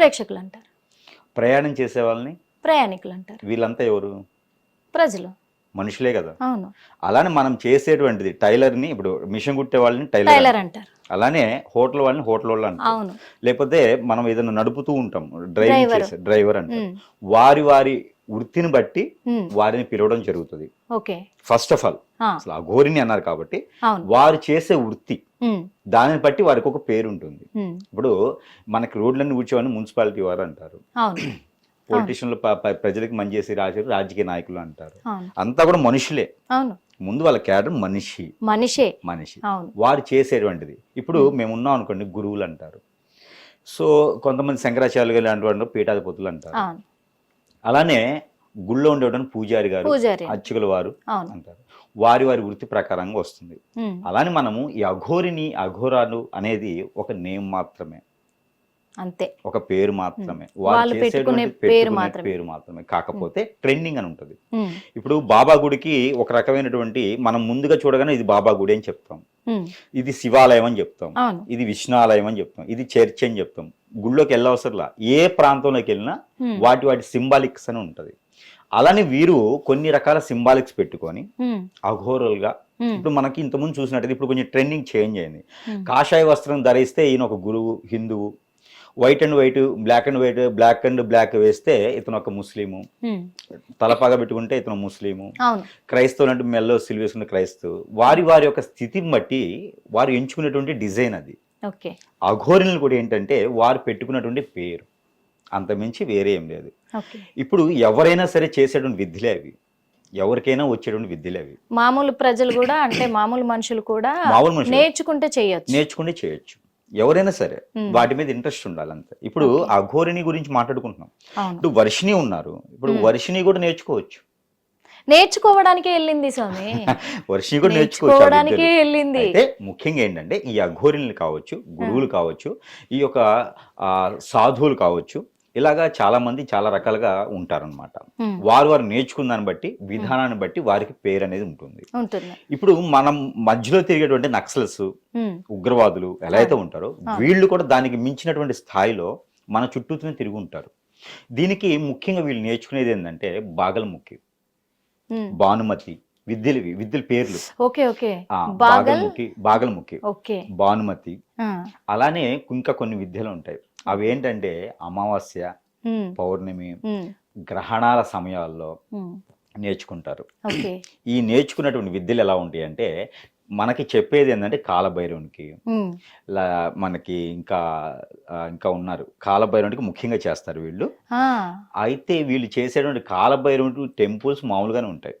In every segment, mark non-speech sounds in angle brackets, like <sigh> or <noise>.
ప్రేక్షకులు అంటారు ప్రయాణం చేసే వాళ్ళని? ప్రయాణికులు అంటారు వీళ్ళంతా ఎవరు? ప్రజలు. మనుషులే కదా. అవును. అలానే మనం చేసేటువంటిది టైలర్ని ఇప్పుడు మిషన్ కుట్టే వాళ్ళని టైలర్ టైలర్ అంటారు. అలానే హోటల్ వాళ్ళని హోటల్ వాళ్ళు అంటారు. అవును. లేకపోతే మనం ఏదైనా నడుపుతూ ఉంటాం డ్రైవింగ్. చేసే డ్రైవర్ అంటారు. ఉమ్, వారి వారి వృత్తిని బట్టి వారిని పిలవడం జరుగుతుంది. ఓకే. ఫస్ట్ ఆఫ్ ఆల్ అసలు ఆ ఘోరిని అన్నారు కాబట్టి వారు చేసే వృత్తి దానిని బట్టి వారికి ఒక పేరు ఉంటుంది ఉమ్, ఇప్పుడు మనకి రోడ్లన్నీ ఊడ్చేవాడిని మున్సిపాలిటీ వారు అంటారు. పొలిటీషియన్లు ప్రజలకు మంచి చేసి రాజు రాజకీయ నాయకులు అంటారు. అంతా కూడా మనుషులే. ముందు వాళ్ళ క్యాడర్ మనిషి. మనిషే. మనిషి. వారు చేసేటువంటిది. ఇప్పుడు మేము ఉన్నాం అనుకోండి గురువులు అంటారు. సో కొంతమంది శంకరాచార్యులు లాంటి వాళ్ళు పీఠాధిపతులు అంటారు. అలానే గుళ్ళో ఉండేటువంటి పూజారి గారు అర్చకుల వారు అంటారు. వారి వారి వృత్తి ప్రకారంగా వస్తుంది. అలానే మనము ఈ అఘోరిని అఘోరాలు అనేది ఒక నేమ్ మాత్రమే. అంతే. ఒక పేరు మాత్రమే. వాళ్ళు పెట్టుకునే పేరు మాత్రమే. పేరు మాత్రమే. కాకపోతే ట్రెండింగ్ అని ఉంటుంది. ఇప్పుడు బాబా గుడికి ఒక రకమైనటువంటి మనం ముందుగా చూడగానే ఇది బాబా గుడి అని చెప్తాం. ఇది శివాలయం అని చెప్తాం. ఇది విష్ణాలయం అని చెప్తాం. ఇది చర్చ్ అని చెప్తాం. గుళ్ళోకి వెళ్ళవసరంలా. ఏ ప్రాంతంలోకి వెళ్ళినా వాటి వాటి సింబాలిక్స్ అని ఉంటది. అలానే వీరు కొన్ని రకాల సింబాలిక్స్ పెట్టుకొని అఘోరలుగా ఇప్పుడు మనకి ఇంతకుముందు చూసినట్టయితే ఇప్పుడు కొంచెం ట్రెండింగ్ చేంజ్ అయింది. కాషాయ వస్త్రం ధరిస్తే ఈయన ఒక గురువు హిందువు. White and white black and white black and black వేస్తే ఇతను ఒక ముస్లిము. తలపాగా పెట్టుకుంటే ఇతను ముస్లిము. క్రైస్తవులు అంటే మెల్లో సిలివేసుకున్న క్రైస్తవు వారి వారి యొక్క స్థితిని బట్టి వారు ఎంచుకునేటువంటి డిజైన్ అది. ఓకే. అఘోరిని కూడా ఏంటంటే వారు పెట్టుకున్నటువంటి పేరు. అంతమించి వేరే ఏం లేదు. ఇప్పుడు ఎవరైనా సరే చేసేటువంటి విద్యలే అవి. ఎవరికైనా వచ్చేటువంటి విద్యలే అవి. మామూలు ప్రజలు కూడా అంటే మామూలు మనుషులు కూడా మామూలు మనుషులు. నేర్చుకుంటే చేయొచ్చు. నేర్చుకుని చేయొచ్చు. ఎవరైనా సరే వాటి మీద ఇంట్రెస్ట్ ఉండాలి అంతే. ఇప్పుడు. అఘోరిని గురించి మాట్లాడుకుంటున్నాం. ఇప్పుడు వర్షిణి ఉన్నారు. ఇప్పుడు. వర్షిణి కూడా నేర్చుకోవచ్చు. నేర్చుకోవడానికే వెళ్ళింది స్వామి. <laughs> వర్షిణి కూడా నేర్చుకోవడానికే. వెళ్ళింది. అయితే ముఖ్యంగా ఏంటంటే ఈ అఘోరిని కావచ్చు గురువులు కావచ్చు ఈ యొక్క సాధువులు కావచ్చు ఇలాగా చాలా మంది చాలా రకాలుగా ఉంటారన్నమాట. ఉమ్, వారు వారు నేర్చుకున్న దాన్ని బట్టి విధానాన్ని బట్టి వారికి పేరు అనేది ఉంటుంది. ఇప్పుడు మనం మధ్యలో తిరిగేటువంటి నక్సల్స్ ఉగ్రవాదులు ఎలా అయితే ఉంటారో. వీళ్ళు కూడా దానికి మించినటువంటి స్థాయిలో మన చుట్టూతోనే తిరిగి ఉంటారు. దీనికి ముఖ్యంగా వీళ్ళు నేర్చుకునేది ఏంటంటే బాగల్ముఖి. భానుమతి విద్యలు విద్యల పేర్లు. Okay okay. ఆ, బాగల్? బాగల్ముఖి బాగల్ముఖి ఓకే. భానుమతి. అలానే ఇంకా కొన్ని విద్యలు ఉంటాయి. అవి ఏంటంటే అమావాస్య పౌర్ణమి గ్రహణాల సమయాల్లో నేర్చుకుంటారు. ఈ నేర్చుకున్నటువంటి విద్యలు ఎలా ఉంటాయి అంటే మనకి చెప్పేది ఏంటంటే కాలభైరవునికి మనకి ఇంకా ఇంకా ఉన్నారు. కాలభైరవునికి ముఖ్యంగా చేస్తారు వీళ్ళు. అయితే వీళ్ళు చేసేటువంటి కాలభైరవుడు టెంపుల్స్ మామూలుగానే ఉంటాయి.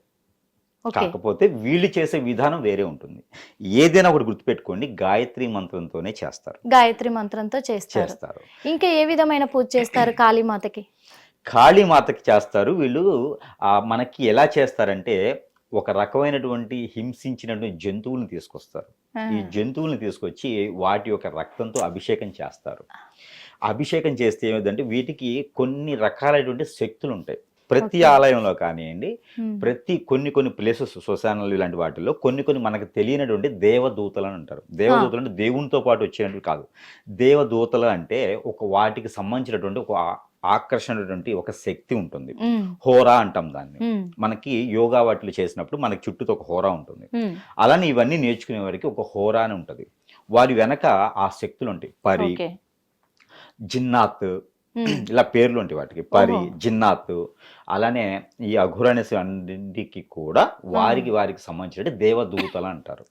కాకపోతే వీళ్ళు చేసే విధానం వేరే ఉంటుంది. ఏదైనా ఒకటి గుర్తుపెట్టుకోండి గాయత్రి మంత్రంతోనే చేస్తారు. గాయత్రి మంత్రంతో చేస్తారు. చేస్తారు. ఇంకా ఏ విధమైన పూజ చేస్తారు కాళీమాతకి? కాళీమాతకి చేస్తారు. వీళ్ళు ఆ, మనకి ఎలా చేస్తారంటే ఒక రకమైనటువంటి హింసించినటువంటి జంతువులను తీసుకొస్తారు. ఈ జంతువులను తీసుకొచ్చి వాటి యొక్క రక్తంతో అభిషేకం చేస్తారు. అభిషేకం చేస్తే ఏమిటంటే వీటికి కొన్ని రకాలైనటువంటి శక్తులు ఉంటాయి ప్రతి. ఆలయంలో కానివ్వండి ప్రతి కొన్ని కొన్ని ప్లేసెస్ శ్మశానాలు ఇలాంటి వాటిల్లో కొన్ని కొన్ని మనకు తెలియనటువంటి దేవదూతలు అని అంటారు. దేవదూతలు అంటే దేవునితో పాటు వచ్చేటువంటి కాదు. దేవదూతలు అంటే ఒక వాటికి సంబంధించినటువంటి ఒక ఆకర్షణటువంటి ఒక శక్తి ఉంటుంది. హోరా అంటాం దాన్ని. మనకి యోగా వాటిలో చేసినప్పుడు మనకి చుట్టూతో ఒక హోరా ఉంటుంది. అలానే ఇవన్నీ నేర్చుకునే వారికి ఒక హోరా అని ఉంటుంది. వారి వెనక ఆ శక్తులు ఉంటాయి. పరి జిన్నాత్ ఇలా పేర్లు ఉంటాయి వాటికి. పరి. జిన్నాత్ అలానే ఈ అఘురనేసి అన్నింటికి కూడా వారికి వారికి సంబంధించిన దేవదూతలు అంటారు.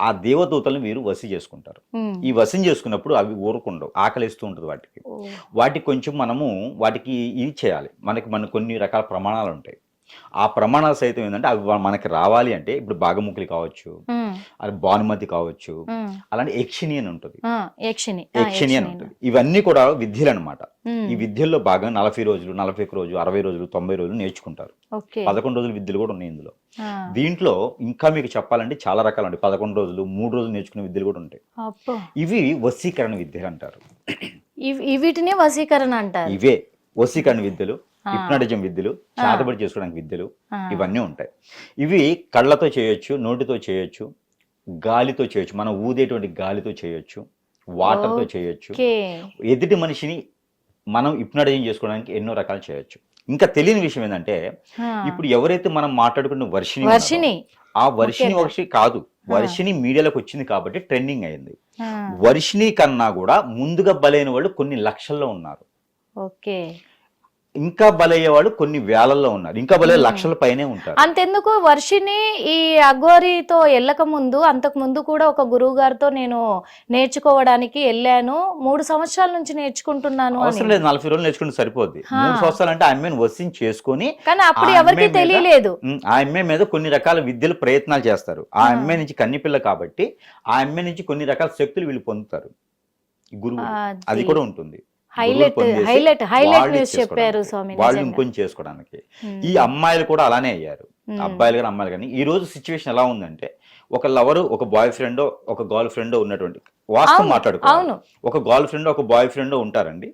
ఆ దేవదూతలను వీరు వసి చేసుకుంటారు. ఈ వసం చేసుకున్నప్పుడు అవి ఊరుకుండవు ఆకలిస్తూ ఉంటుంది వాటికి. వాటికి కొంచెం మనము వాటికి ఇది చేయాలి. మనకి మన కొన్ని రకాల ప్రమాణాలు ఉంటాయి. ఆ ప్రమాణాలు సైతం ఏంటంటే అవి మనకి రావాలి అంటే ఇప్పుడు బాగముఖులు కావచ్చు అది భానుమతి కావచ్చు అలాంటి యక్షిణి అని ఉంటుంది. యక్షిణి. అని. ఉంటుంది. ఇవన్నీ కూడా విద్యలు అనమాట ఈ విద్యల్లో భాగంగా నలభై రోజులు నలభై రోజు అరవై రోజులు తొంభై రోజులు నేర్చుకుంటారు. పదకొండు రోజులు విద్యలు కూడా ఉన్నాయి ఇందులో. దీంట్లో ఇంకా మీకు చెప్పాలంటే చాలా రకాలు ఉంటాయి. పదకొండు రోజులు మూడు రోజులు నేర్చుకునే విద్యలు కూడా ఉంటాయి. ఇవి వశీకరణ విద్యలు అంటారు. వీటినే వశీకరణ అంటారు. ఇవే వశీకరణ విద్యలు. హిప్నాటిజం విద్యలు చేతబడి చేసుకోవడానికి విద్యలు ఇవన్నీ ఉంటాయి. ఇవి కళ్ళతో చేయొచ్చు నోటితో చేయొచ్చు గాలితో చేయొచ్చు మనం ఊదేటువంటి గాలితో చేయొచ్చు వాటర్తో చేయొచ్చు. ఎదుటి మనిషిని మనం హిప్నటైజింగ్ చేసుకోవడానికి ఎన్నో రకాలు చేయొచ్చు. ఇంకా తెలియని విషయం ఏంటంటే ఇప్పుడు ఎవరైతే మనం మాట్లాడుకున్న వర్షిని వర్షిని ఆ వర్షిని? వర్షి కాదు వర్షిని మీడియాలోకి వచ్చింది కాబట్టి ట్రెండింగ్ అయింది. వర్షిని కన్నా కూడా ముందుగా బలైన వాళ్ళు కొన్ని లక్షల్లో ఉన్నారు. ఓకే. ఇంకా బలయ్యే వాళ్ళు కొన్ని వేలల్లో ఉన్నారు. ఇంకా బలయ్యే. లక్షల పైనే ఉంటారు. అంతెందుకు వర్షిని ఈ అఘోరితో వెళ్ళక ముందు అంతకు ముందు కూడా ఒక గురువు గారితో నేను నేర్చుకోవడానికి వెళ్ళాను. మూడు సంవత్సరాల నుంచి నేర్చుకుంటున్నాను అవసరం లేదు నలభై రోజులు నేర్చుకుంటే సరిపోద్ది. మూడు సంవత్సరాలు అంటే ఆ అమ్మాయిని వసించి చేసుకొని కానీ అప్పుడు ఎవరికి తెలియలేదు. ఆ అమ్మాయి మీద కొన్ని రకాల విద్యలు ప్రయత్నాలు చేస్తారు. ఆ ఆ. అమ్మాయి నుంచి కన్నిపిల్ల కాబట్టి ఆ అమ్మాయి నుంచి కొన్ని రకాల శక్తులు వీళ్ళు పొందుతారు. గురువు. అది కూడా ఉంటుంది. హైలైట్ గురువులు పొందేసి హైలైట్ హైలైట్ వాళ్ళు న్యూస్ చెప్పారు చేసుకోవడానికి. స్వామి వాళ్ళు నిజంగా. ఇంకొంచెం చేసుకోవడానికి. ఉమ్, ఈ అమ్మాయిలు కూడా అలానే అయ్యారు. అబ్బాయిలు కానీ అమ్మాయిలు కానీ. ఈ రోజు సిచ్యువేషన్ ఎలా ఉందంటే ఒక లవరు ఒక బాయ్ ఫ్రెండ్ ఒక గర్ల్ ఫ్రెండ్ ఉన్నటువంటి వాస్తవం మాట్లాడుకోవాలి. ఒక గర్ల్ ఫ్రెండ్ ఒక బాయ్ ఫ్రెండ్ ఉంటారండి.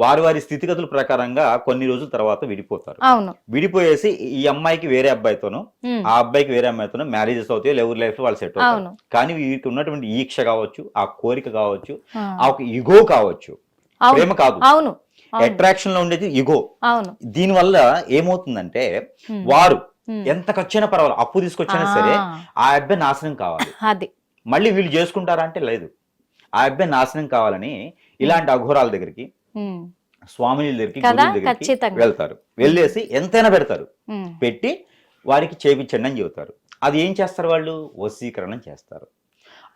వారి వారి స్థితిగతుల ప్రకారంగా కొన్ని రోజుల తర్వాత విడిపోతారు. విడిపోయేసి ఈ అమ్మాయికి వేరే అబ్బాయితోనూ ఆ అబ్బాయికి వేరే అమ్మాయితోనూ మ్యారేజెస్ అవుతాయో ఎవరి లైఫ్ వాళ్ళు సెట్ అవుతారు. కానీ వీరికి ఉన్నటువంటి ఈక్ష కావచ్చు ఆ కోరిక కావచ్చు ఆ, ఒక ఇగో కావచ్చు ప్రేమ కాదు. అవును. అట్రాక్షన్లో ఉండేది ఇగో అవును. దీని వల్ల ఏమవుతుందంటే వారు. ఎంత ఖర్చైనా పర్వాలేదు. అప్పు తీసుకొచ్చినా సరే ఆ, అబ్బాయి నాశనం కావాలి. అది. మళ్ళీ వీళ్ళు చేసుకుంటారా అంటే లేదు. ఆ అబ్బాయి నాశనం కావాలని ఇలాంటి అఘోరాల దగ్గరికి స్వామిని దగ్గరికి. వెళ్తారు. వెళ్ళేసి ఎంతైనా పెడతారు. పెట్టి వారికి చేపించండి అని చెబుతారు. అది ఏం చేస్తారు వాళ్ళు? వశీకరణం చేస్తారు.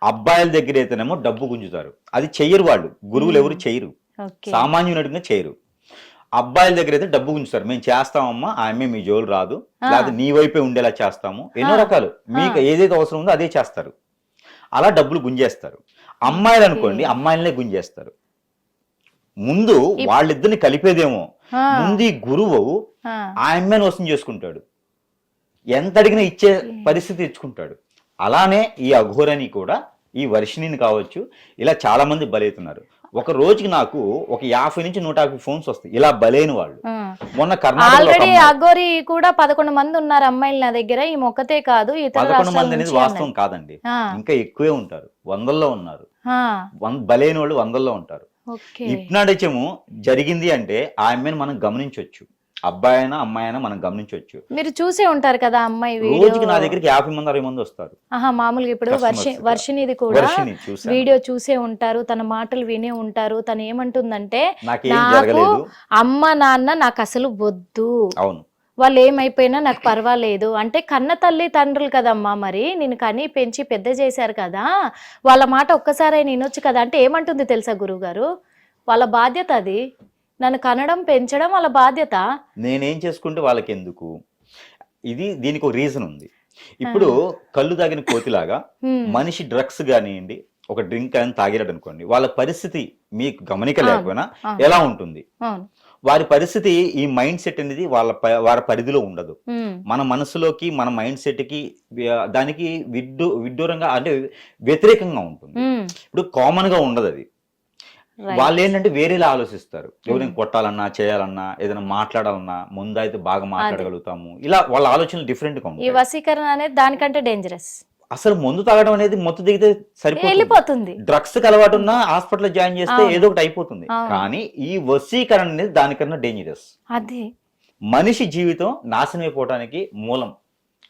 అబ్బాయిల దగ్గర అయితేనేమో డబ్బు గుంజుతారు. అది చెయ్యరు వాళ్ళు. గురువులు ఎవరు చెయ్యరు. ఓకే. సామాన్యునిగా చేయరు. అబ్బాయిల దగ్గర అయితే డబ్బు గుంజుతారు. మేము చేస్తామమ్మా ఆ అమ్మాయి మీ జోలు రాదు. లేకపోతే నీ వైపే ఉండేలా చేస్తాము. ఎన్నో. రకాలు. మీకు ఏదైతే అవసరం ఉందో అదే చేస్తారు. అలా డబ్బులు గుంజేస్తారు. అమ్మాయిలు అనుకోండి. అమ్మాయిలనే గుంజేస్తారు. ముందు వాళ్ళిద్దరిని కలిపేదేమో. ముందు ఈ గురువు ఆ, ఆ అమ్మాయిని వసం చేసుకుంటాడు. ఎంత అడిగినా ఇచ్చే పరిస్థితి తెచ్చుకుంటాడు. అలానే ఈ అఘోరని కూడా ఈ వర్షిణిని కావచ్చు ఇలా చాలా మంది బలవుతున్నారు ఒక రోజుకి నాకు ఒక యాభై నుంచి నూట యాభై ఫోన్స్ వస్తాయి. ఇలా బలైన వాళ్ళు. మొన్న ఆల్రెడీ అగోరి కూడా పదకొండు మంది ఉన్నారు అమ్మాయిలు నా దగ్గర. ఈ మొక్కతే కాదు పదకొండు మంది అనేది వాస్తవం. కాదండి. ఇంకా ఎక్కువే ఉంటారు. వందల్లో ఉన్నారు. బలైన వాళ్ళు వందల్లో ఉంటారు. హిప్నాటిజము జరిగింది అంటే ఆ అమ్మాయిని మనం గమనించవచ్చు అబ్బాయి అయినా అమ్మాయి అయినా మనం గమనించవచ్చు. మీరు చూసే ఉంటారు కదా అమ్మాయి రోజుకి నా దగ్గరికి యాభై మంది అరవై మంది వస్తారు. ఆహా మామూలుగా ఇప్పుడు వర్షి. వర్షినిది కూడా వీడియో చూసే ఉంటారు తన మాటలు వినే ఉంటారు తను ఏమంటుందంటే నాకేం అమ్మ నాన్న నాకు అసలు వద్దు. అవును. వాళ్ళు ఏమైపోయినా నాకు పర్వాలేదు. అంటే కన్న తల్లి తండ్రులు కదమ్మా మరి. నేను కని పెంచి పెద్ద చేశారు కదా. వాళ్ళ మాట ఒక్కసారి వినొచ్చు కదా. అంటే ఏమంటుంది తెలుసా గురువుగారు? వాళ్ళ బాధ్యత అది. నన్ను కనడం పెంచడం వాళ్ళ బాధ్యత నేనేం చేసుకుంటే వాళ్ళకి ఎందుకు ఇది దీనికి ఒక రీజన్ ఉంది ఇప్పుడు కళ్ళు తాగిన కోతిలాగా. మనిషి డ్రగ్స్ కానివ్వండి ఒక డ్రింక్ అని తాగిరాడు అనుకోండి వాళ్ళ పరిస్థితి మీకు గమనిక లేకపోయినా. ఎలా ఉంటుంది వారి పరిస్థితి ఈ మైండ్ సెట్ అనేది వాళ్ళ వారి పరిధిలో ఉండదు. మన మనసులోకి మన మైండ్ సెట్కి వ్య- దానికి విడ్డూ విడ్డూరంగా అంటే వ్యతిరేకంగా ఉంటుంది. ఇప్పుడు కామన్గా ఉండదు అది. వాళ్ళు ఏంటంటే వేరేలా ఆలోచిస్తారు. ఎవరైనా కొట్టాలన్నా చేయాలన్నా ఏదైనా మాట్లాడాలన్నా ముందు అయితే బాగా మాట్లాడగలుగుతాము. ఇలా వాళ్ళ ఆలోచనలు డిఫరెంట్గా ఈ ఉంటాయి. వశీకరణ అనేది దానికంటే డేంజరస్ అసలు మందు తాగడం అనేది మొత్తం దిగితే సరిపోతుంది. డ్రగ్స్ అలవాటు ఉన్నా హాస్పిటల్ జాయిన్ చేస్తే. ఏదో ఒకటి అయిపోతుంది. కానీ ఈ వశీకరణ అనేది దానికన్నా డేంజరస్ అది. మనిషి జీవితం నాశనం అయిపోవడానికి మూలం.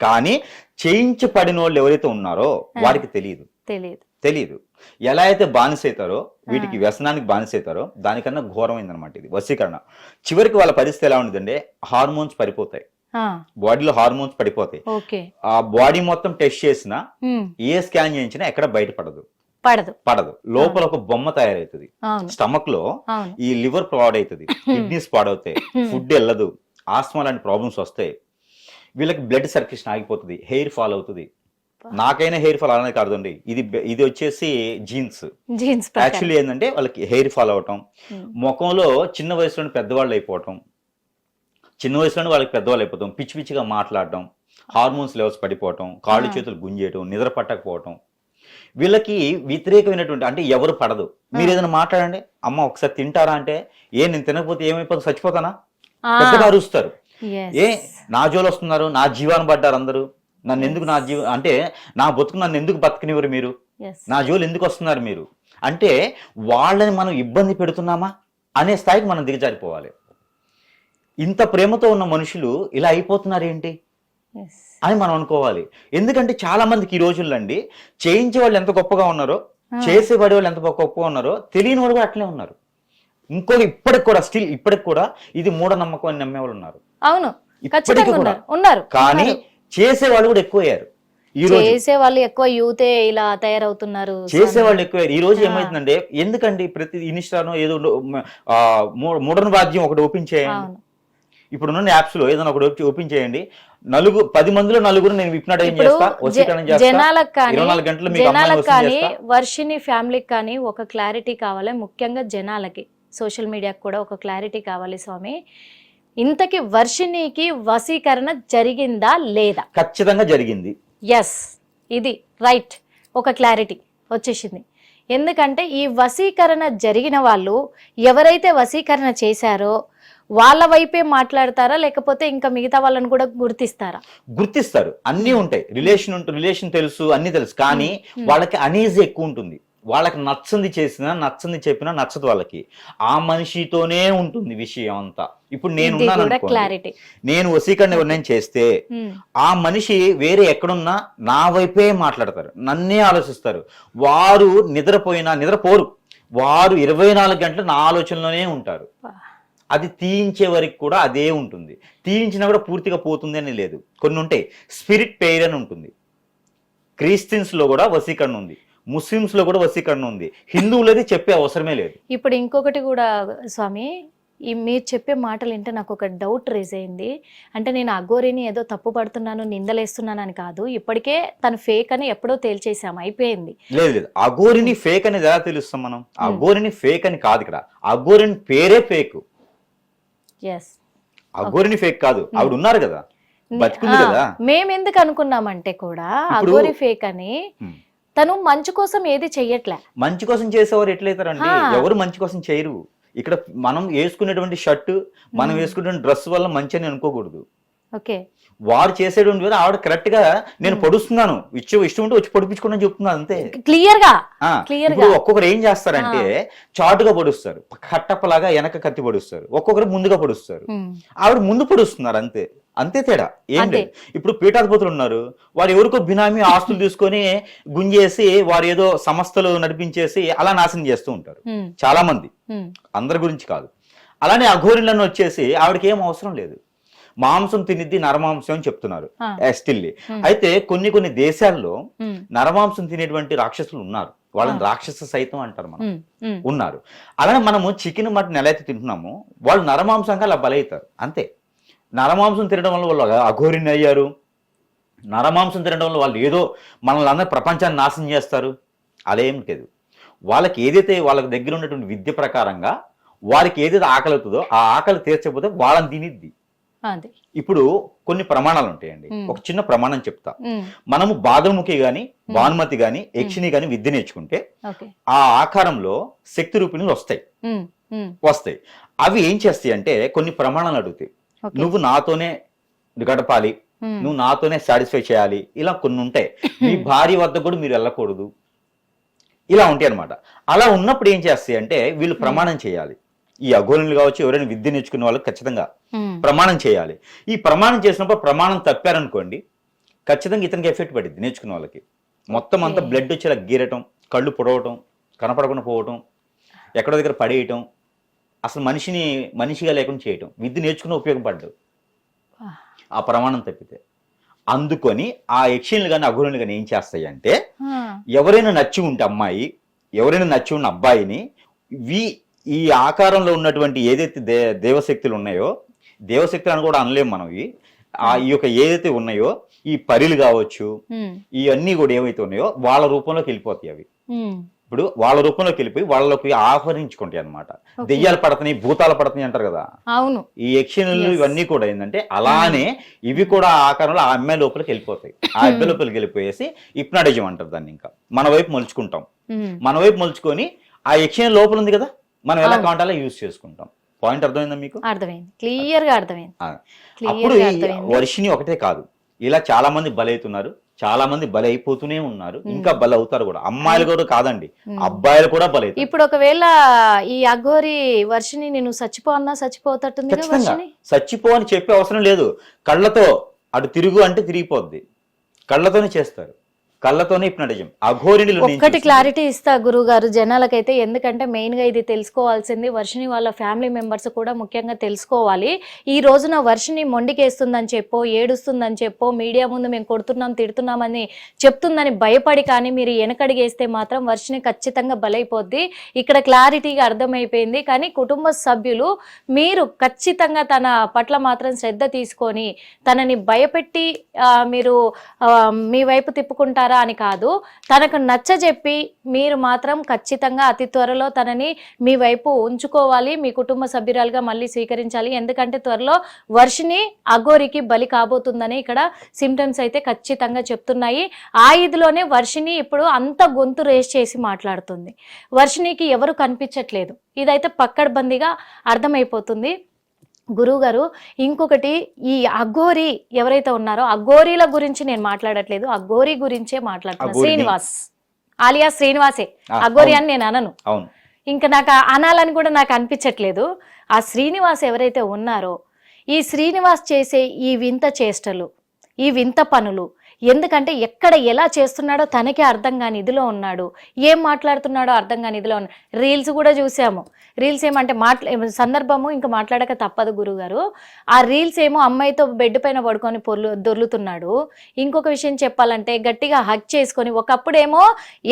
కానీ చేయించబడిన వాళ్ళు ఎవరైతే ఉన్నారో వారికి తెలియదు. తెలియదు. తెలియదు ఎలా అయితే బానిస అవుతారో వీటికి వ్యసనానికి బానిస అవుతారో దానికన్నా ఘోరమైందనమాట ఇది వశీకరణ. చివరికి వాళ్ళ పరిస్థితి ఎలా ఉండదంటే హార్మోన్స్ పడిపోతాయి. బాడీలో హార్మోన్స్ పడిపోతాయి. ఓకే. ఆ బాడీ మొత్తం టెస్ట్ చేసినా. ఏ స్కాన్ చేయించినా ఎక్కడ బయటపడదు. పడదు. పడదు. లోపల ఒక బొమ్మ తయారవుతుంది. అవును. స్టమక్లో ఈ లివర్ పాడవుతుంది. కిడ్నీస్ పాడవుతాయి. ఫుడ్ వెళ్ళదు. ఆస్మా లాంటి ప్రాబ్లమ్స్ వస్తాయి. వీళ్ళకి బ్లడ్ సర్క్యులేషన్ ఆగిపోతుంది. హెయిర్ ఫాల్ అవుతుంది. నాకైనా హెయిర్ ఫాల్ అలానే కాదండి ఇది ఇది వచ్చేసి జీన్స్. జీన్స్ యాక్చువల్లీ ఏంటంటే వాళ్ళకి హెయిర్ ఫాల్ అవటం ముఖంలో చిన్న వయసులోనే పెద్దవాళ్ళు అయిపోవటం చిన్న వయసులోనే వాళ్ళకి పెద్దవాళ్ళు అయిపోతాం పిచ్చి పిచ్చిగా మాట్లాడటం హార్మోన్స్ లెవెల్స్ పడిపోవటం కాళ్ళు. చేతులు గుంజేయటం నిద్ర పట్టకపోవటం. వీళ్ళకి వ్యతిరేకమైనటువంటి అంటే ఎవరు పడదు. మీరు ఏదైనా మాట్లాడండి అమ్మ ఒకసారి తింటారా? అంటే ఏ నేను తినకపోతే ఏమైపోతుంది చచ్చిపోతానా? పెద్దగా అరుస్తారు. ఏ నా జోలు వస్తున్నారు నా జీవాన్ని పడ్డారు అందరూ. నన్ను ఎందుకు నా జీవ అంటే నా బతుకు నన్ను ఎందుకు బతకనివ్వరు మీరు? నా జోలు ఎందుకు వస్తున్నారు మీరు? అంటే వాళ్ళని మనం ఇబ్బంది పెడుతున్నామా అనే స్థాయికి మనం దిగజారిపోవాలి. ఇంత ప్రేమతో ఉన్న మనుషులు ఇలా అయిపోతున్నారు ఏంటి. అని మనం అనుకోవాలి. ఎందుకంటే చాలా మందికి ఈ రోజుల్లో అండి చేయించే వాళ్ళు ఎంత గొప్పగా ఉన్నారో. చేసేవాడి వాళ్ళు ఎంత గొప్పగా ఉన్నారో తెలియని వాళ్ళు కూడా అట్లే ఉన్నారు. ఇంకో ఇప్పటికి కూడా స్టిల్ ఇప్పటికి కూడా ఇది మూఢనమ్మకం అని నమ్మేవాళ్ళు ఉన్నారు. అవును. ఇప్పటికి కూడా. ఉన్నారు. కానీ ఉన్నారు. చేసే వాళ్ళు కూడా ఎక్కువయ్యారు. ఈ రోజు చేసే వాళ్ళు ఎక్కువ యూతే ఇలా తయారవుతున్నారు చేసే వాళ్ళు ఎక్కువ ఈ రోజు. ఏమైతుందంటే ఎందుకండి ప్రతి ఇన్స్టాను ఏదో మోడర్న్ వాద్యం ఒకటి ఓపెన్ చేయండి. అవును. ఇప్పుడు యాప్స్లో ఏదైనా ఒకటి ఓపెన్ చేయండి. నలుగు పది మందిలో నలుగురు నేను విప్నాడయం ఇప్పుడు చేస్తా జ- వసీకరణం చేస్తా జనాలకు కానీ జనాలకు కానీ వర్షిని ఫ్యామిలీకి కానీ ఒక క్లారిటీ కావాలి ముఖ్యంగా జనాలకి. సోషల్ మీడియాకి కూడా ఒక క్లారిటీ కావాలి స్వామి. ఇంతకి వర్షినికి వశీకరణ జరిగిందా లేదా? ఖచ్చితంగా జరిగింది. ఎస్ ఇది రైట్ ఒక క్లారిటీ వచ్చేసింది. ఎందుకంటే ఈ వశీకరణ జరిగిన వాళ్ళు ఎవరైతే వశీకరణ చేశారో వాళ్ళ వైపే మాట్లాడతారా లేకపోతే ఇంకా మిగతా వాళ్ళని కూడా గుర్తిస్తారా? గుర్తిస్తారు. అన్నీ ఉంటాయి. రిలేషన్ ఉంటుంది రిలేషన్ తెలుసు అన్ని తెలుసు. కానీ Hmm. వాళ్ళకి అనీజీ ఎక్కువ ఉంటుంది. వాళ్ళకి నచ్చంది చేసినా నచ్చంది చెప్పినా నచ్చదు వాళ్ళకి. ఆ మనిషితోనే ఉంటుంది విషయం అంతా. ఇప్పుడు నేను. క్లారిటీ నేను వసీకరణ ఎవరినైనా చేస్తే ఆ మనిషి వేరే ఎక్కడున్నా నా వైపే మాట్లాడతారు. నన్నే ఆలోచిస్తారు. వారు నిద్రపోయినా నిద్రపోరు. వారు ఇరవై నాలుగు గంటలు నా ఆలోచనలోనే ఉంటారు. అది తీయించే వరకు కూడా అదే ఉంటుంది. తీయించినా కూడా పూర్తిగా పోతుంది అని లేదు. కొన్ని ఉంటాయి. స్పిరిట్ పెయిర్ అని ఉంటుంది. క్రిస్టియన్స్లో కూడా వసీకరణ ఉంది. ముస్లిమ్స్లో కూడా వసీకరణ ఉంది. హిందువులది చెప్పే అవసరమే లేదు. ఇప్పుడు ఇంకొకటి కూడా స్వామి ఈ మీరు చెప్పే మాటలు వింటే నాకు ఒక డౌట్ రేజ్ అయింది. అంటే నేను అఘోరిని ఏదో తప్పు పడుతున్నాను నిందలేస్తున్నానని కాదు. ఇప్పటికే తను ఫేక్ అని ఎప్పుడో తేల్చేసాము అయిపోయింది. లేదు లేదు. అఘోరిని ఫేక్ అనేది ఎలా తెలుస్తాం మనం? అఘోరిని ఫేక్ అని కాదు ఇక్కడ. అఘోరిని పేరే ఫేక్ ఎస్ అఘోరిని ఫేక్ కాదు. ఆవిడ ఉన్నారు కదా? బతికుంది కదా? మేము ఎందుకు అనుకున్నామంటే కూడా అఘోరి ఫేక్ అని Hmm. తను మంచు కోసం ఏది చెయ్యట్లే మంచి కోసం చేసేవారు ఎట్లయితారండి. ఎవరు మంచి కోసం చేయరు ఇక్కడ మనం వేసుకునేటువంటి షర్ట్ మనం. వేసుకునే డ్రెస్ వల్ల మంచి అని అనుకోకూడదు ఓకే. వారు చేసేటువంటి విధంగా ఆవిడ కరెక్ట్గా నేను పొడుస్తున్నాను. ఇచ్చే ఇష్టం ఉంటే వచ్చి పొడిపించుకోండి చెప్తున్నాను అంతే. క్లియర్గా ఇప్పుడు గా. ఒక్కొక్కరు ఏం చేస్తారంటే చాటుగా పొడుస్తారు. కట్టప్పలాగా వెనక కత్తి పొడుస్తారు. ఒక్కొక్కరు ముందుగా పొడుస్తారు. ఆవిడ ముందు పొడుస్తున్నారు అంతే. అంతే తేడా. ఏం అంతే. లేదు. ఇప్పుడు పీఠాధిపతులు ఉన్నారు. వారు ఎవరికో బినామీ ఆస్తులు తీసుకొని గుంజేసి వారు ఏదో సంస్థలు నడిపించేసి అలా నాశనం చేస్తూ ఉంటారు. చాలా మంది. అందరి గురించి కాదు. అలానే అఘోరిలను వచ్చేసి ఆవిడకి ఏం అవసరం లేదు. మాంసం తినిద్ది నరమాంసం అని చెప్తున్నారు. Still Hmm. అయితే కొన్ని కొన్ని దేశాల్లో. నరమాంసం తినేటువంటి రాక్షసులు ఉన్నారు. వాళ్ళని. రాక్షస సైతం అంటారు మనం. ఉన్నారు. అలానే మనము చికెన్ మటన్ ఎలా అయితే తింటున్నామో వాళ్ళు నరమాంసంగా అలా బలవుతారు అంతే. నరమాంసం తినడం వల్ల వాళ్ళు అఘోరిని అయ్యారు. నరమాంసం తినడం వల్ల వాళ్ళు ఏదో మనల్ని అందరూ ప్రపంచాన్ని నాశనం చేస్తారు. అలా ఏం లేదు. వాళ్ళకి ఏదైతే వాళ్ళకి దగ్గర ఉన్నటువంటి విద్య ప్రకారంగా వారికి ఏదైతే ఆకలి అవుతుందో ఆ ఆకలి తీర్చకపోతే వాళ్ళని తినిద్ది. ఇప్పుడు కొన్ని ప్రమాణాలు ఉంటాయండి. ఒక చిన్న ప్రమాణం చెప్తా. మనము బాదముఖి గాని భానుమతి గాని యక్షిని గాని విద్య నేర్చుకుంటే ఆ ఆకారంలో శక్తి రూపిణులు వస్తాయి. వస్తాయి. అవి ఏం చేస్తాయి అంటే కొన్ని ప్రమాణాలు అడుగుతాయి. నువ్వు నాతోనే గడపాలి. నువ్వు నాతోనే సాటిస్ఫై చేయాలి. ఇలా కొన్ని ఉంటాయి. మీ భార్య వద్ద కూడా మీరు వెళ్ళకూడదు. ఇలా ఉంటాయి అనమాట అలా ఉన్నప్పుడు ఏం చేస్తాయి అంటే వీళ్ళు ప్రమాణం చేయాలి. ఈ అఘోరులు కావచ్చు ఎవరైనా విద్య నేర్చుకునే వాళ్ళు ఖచ్చితంగా. ప్రమాణం చేయాలి ఈ ప్రమాణం చేసినప్పుడు ప్రమాణం తప్పారనుకోండి ఖచ్చితంగా ఇతనికి ఎఫెక్ట్ పడింది నేర్చుకునే వాళ్ళకి మొత్తం అంతా. బ్లడ్ వచ్చేలా గీరటం కళ్ళు పొడవటం కనపడకుండా పోవటం ఎక్కడో దగ్గర పడేయటం అసలు మనిషిని మనిషిగా లేకుండా చేయటం విద్య నేర్చుకుని ఉపయోగపడ్డాడు Ah. ఆ ప్రమాణం తప్పితే అందుకొని ఆ యక్షిణులు కానీ అఘోరులు కానీ ఏం చేస్తాయి అంటే. ఎవరైనా నచ్చి ఉంటే అమ్మాయి ఎవరైనా నచ్చి ఉన్న అబ్బాయిని వి ఈ ఆకారంలో ఉన్నటువంటి ఏదైతే దే దేవశక్తులు ఉన్నాయో దేవశక్తులు అని కూడా అనలేము మనం ఇవి. ఆ ఈ యొక్క ఏదైతే ఉన్నాయో ఈ పరిలు కావచ్చు. ఇవన్నీ కూడా ఏవైతే ఉన్నాయో వాళ్ళ రూపంలోకి వెళ్ళిపోతాయి అవి. ఇప్పుడు వాళ్ళ రూపంలోకి వెళ్ళిపోయి వాళ్ళలోకి ఆహ్వానించుకుంటాయి అన్నమాట. Okay. దెయ్యాలు పడతాయి భూతాలు పడతాయి అంటారు కదా. అవును. ఈ యక్షిణులు. ఇవన్నీ కూడా ఏంటంటే అలానే ఇవి కూడా ఆ ఆకారంలో ఆ అమ్మాయి లోపలికి వెళ్ళిపోతాయి. ఆ అబ్బాయి లోపలికి వెళ్ళిపోయేసి ఇప్నాడిజం అంటారు దాన్ని ఇంకా. మన వైపు మలుచుకుంటాం. మన వైపు మలుచుకొని ఆ యక్షిణ లోపల ఉంది కదా. మనం ఎలా. కావాలంటే అలా యూజ్ చేసుకుంటాం. పాయింట్ అర్థమైందా మీకు? అర్థమైంది. క్లియర్గా అర్థమైంది. అప్పుడు వర్షిని ఒకటే కాదు. ఇలా చాలా మంది బలవుతున్నారు చాలా మంది బలి అయిపోతూనే ఉన్నారు ఇంకా బలి అవుతారు కూడా. అమ్మాయిలు కూడా కాదండి. అబ్బాయిలు కూడా బలి ఇప్పుడు ఒకవేళ ఈ అఘోరి వర్షిని నేను చచ్చిపో అన్నా చచ్చిపోతట్టుంది చచ్చిపో అని చెప్పే అవసరం లేదు. కళ్ళతో అటు తిరుగు అంటే తిరిగిపోద్ది. కళ్ళతోనే చేస్తారు. కళ్ళతోనే హిప్నటిజం అఘోరిని ఒక్కటి క్లారిటీ ఇస్తా గురువు గారు జనాలకైతే ఎందుకంటే మెయిన్గా ఇది తెలుసుకోవాల్సింది. వర్షిని వాళ్ళ ఫ్యామిలీ మెంబర్స్ కూడా ముఖ్యంగా తెలుసుకోవాలి. ఈ రోజున వర్షిని మొండికేస్తుందని చెప్పో ఏడుస్తుందని చెప్పో మీడియా ముందు మేము కొడుతున్నాం తిడుతున్నామని చెప్తుందని భయపడి కానీ మీరు వెనకడిగేస్తే మాత్రం వర్షిని ఖచ్చితంగా బలైపోద్ది. ఇక్కడ క్లారిటీగా అర్థమైపోయింది. కానీ కుటుంబ సభ్యులు మీరు ఖచ్చితంగా తన పట్ల మాత్రం శ్రద్ధ తీసుకొని తనని భయపెట్టి మీరు మీ వైపు తిప్పుకుంటారా? అని కాదు తనకు నచ్చజెప్పి మీరు మాత్రం ఖచ్చితంగా అతి త్వరలో తనని మీ వైపు ఉంచుకోవాలి మీ కుటుంబ సభ్యురాలుగా మళ్ళీ స్వీకరించాలి. ఎందుకంటే త్వరలో వర్షిని అఘోరికి బలి కాబోతుందని ఇక్కడ సిమ్టమ్స్ అయితే ఖచ్చితంగా చెప్తున్నాయి. ఆ ఇదిలోనే వర్షిని ఇప్పుడు అంత గొంతు రేస్ చేసి మాట్లాడుతుంది. వర్షినికి ఎవరు కనిపించట్లేదు. ఇదైతే పక్కడ్బందీగా అర్థమైపోతుంది. గురువు గారు ఇంకొకటి ఈ అఘోరి ఎవరైతే ఉన్నారో అఘోరీల గురించి నేను మాట్లాడట్లేదు. అఘోరి గురించే మాట్లాడుతున్నా. అఘోరిని. శ్రీనివాస్. ఆలియా శ్రీనివాసే. అఘోరి. అని నేను అనను. ఇంకా నాకు అనాలని కూడా నాకు అనిపించట్లేదు. ఆ శ్రీనివాస్ ఎవరైతే ఉన్నారో ఈ శ్రీనివాస్ చేసే ఈ వింత చేష్టలు ఈ వింత పనులు ఎందుకంటే ఎక్కడ ఎలా చేస్తున్నాడో తనకే అర్థం కాని ఇదిలో ఉన్నాడు. ఏం మాట్లాడుతున్నాడో అర్థం కాని ఇదిలో ఉన్నాడు రీల్స్ కూడా చూసాము. రీల్స్ ఏమంటే మాట్లా సందర్భము ఇంకా మాట్లాడక తప్పదు గురుగారు. ఆ రీల్స్ ఏమో అమ్మాయితో బెడ్ పైన పడుకొని పొర్లు దొర్లుతున్నాడు. ఇంకొక విషయం చెప్పాలంటే గట్టిగా హక్ చేసుకొని ఒకప్పుడేమో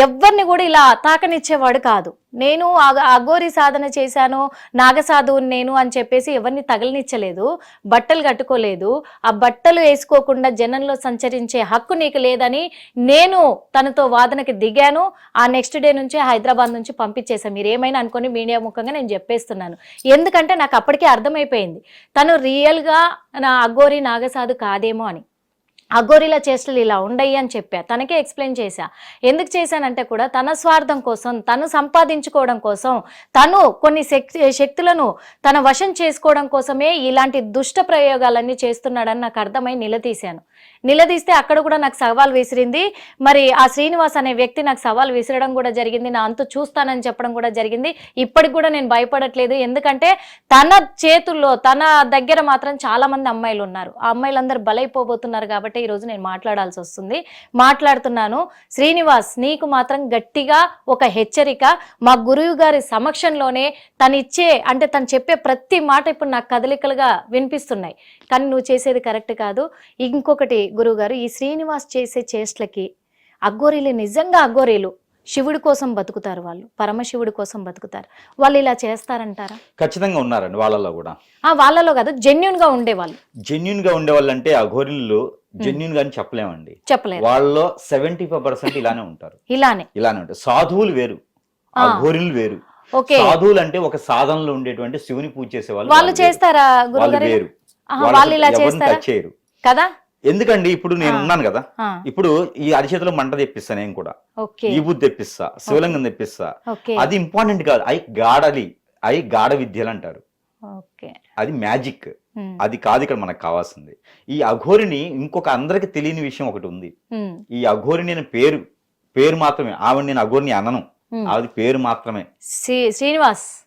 ఎవరిని కూడా ఇలా తాకనిచ్చేవాడు కాదు. నేను అఘోరి సాధన చేశాను నాగసాధువుని నేను అని చెప్పేసి ఎవరిని తగలనిచ్చలేదు బట్టలు కట్టుకోలేదు. ఆ బట్టలు వేసుకోకుండా జనంలో సంచరించే హక్కు నీకు లేదని నేను తనతో వాదనకి దిగాను. ఆ నెక్స్ట్ డే నుంచి హైదరాబాద్ నుంచి పంపించేశాను మీరు ఏమైనా అనుకొని మీడియా ముఖంగా నేను చెప్పేస్తున్నాను. ఎందుకంటే నాకు అప్పటికే అర్థమైపోయింది. తను రియల్గా నా అఘోరి నాగసాధు కాదేమో అని. అగోరిలా చేష్టలు ఇలా ఉండయి అని చెప్పా. తనకే ఎక్స్ప్లెయిన్ చేశా. ఎందుకు చేశానంటే కూడా తన స్వార్థం కోసం తను సంపాదించుకోవడం కోసం తను కొన్ని శక్తి శక్తులను తన వశం చేసుకోవడం కోసమే ఇలాంటి దుష్ట ప్రయోగాలన్నీ చేస్తున్నాడని నాకు అర్థమై నిలదీశాను. నిలదీస్తే అక్కడ కూడా నాకు సవాల్ విసిరింది. మరి ఆ శ్రీనివాస్ అనే వ్యక్తి నాకు సవాల్ విసిరడం కూడా జరిగింది. నా అంతు చూస్తానని చెప్పడం కూడా జరిగింది. ఇప్పటికి కూడా నేను భయపడట్లేదు. ఎందుకంటే తన చేతుల్లో తన దగ్గర మాత్రం చాలా మంది అమ్మాయిలు ఉన్నారు. ఆ అమ్మాయిలందరూ బలైపోబోతున్నారు కాబట్టి ఈరోజు నేను మాట్లాడాల్సి వస్తుంది. మాట్లాడుతున్నాను. శ్రీనివాస్ నీకు మాత్రం గట్టిగా ఒక హెచ్చరిక. మా గురువు గారి సమక్షంలోనే తను ఇచ్చే అంటే తను చెప్పే ప్రతి మాట ఇప్పుడు నాకు కదలికలుగా వినిపిస్తున్నాయి. కానీ నువ్వు చేసేది కరెక్ట్ కాదు. ఇంకొకటి గురువుగారు ఈ శ్రీనివాస్ చేసే చేష్టలకి అఘోరీలు నిజంగా అఘోరీలు శివుడి కోసం బతుకుతారు వాళ్ళు పరమశివుడి కోసం బతుకుతారు. వాళ్ళు ఇలా చేస్తారంటారా? ఖచ్చితంగా ఉన్నారండి వాళ్ళలో కూడా. ఆ వాళ్ళలో కాదు జెన్యున్గా ఉండేవాళ్ళు. జెన్యున్గా ఉండే వాళ్ళంటే అఘోరిలు జెన్యున్గా చెప్పలేమండి. చెప్పలేరు వాళ్ళలో సెవెంటీ ఫైవ్ పర్సెంట్ ఇలానే ఉంటారు. ఇలానే. ఇలానే ఉంటారు. సాధువులు వేరు ఆ. అఘోరిలు వేరు. ఓకే. సాధువులు అంటే ఒక సాధనలో ఉండేటువంటి శివుని పూజ చేసే వాళ్ళు వాళ్ళు. చేస్తారా గురుగారు వాళ్ళు ఇలా చేస్తారా? కదా? ఎందుకండి? ఇప్పుడు నేను. ఉన్నాను కదా. ఇప్పుడు ఈ అరిచేతిలో మంట తెప్పిస్తా నేను కూడా. ఈ బుద్ధి తెప్పిస్తా శివలింగం తెప్పిస్తా. అది ఇంపార్టెంట్ కాదు. అవి గాడలి అవి గాఢ విద్యలు అంటారు. అది మ్యాజిక్. అది కాదు ఇక్కడ మనకు కావాల్సింది. ఈ అఘోరిని ఇంకొక అందరికి తెలియని విషయం ఒకటి ఉంది. ఈ అఘోరి నేను పేరు పేరు మాత్రమే. ఆవిడ నేను అఘోరిని అనను. అది పేరు మాత్రమే. శ్రీ- శ్రీనివాస్.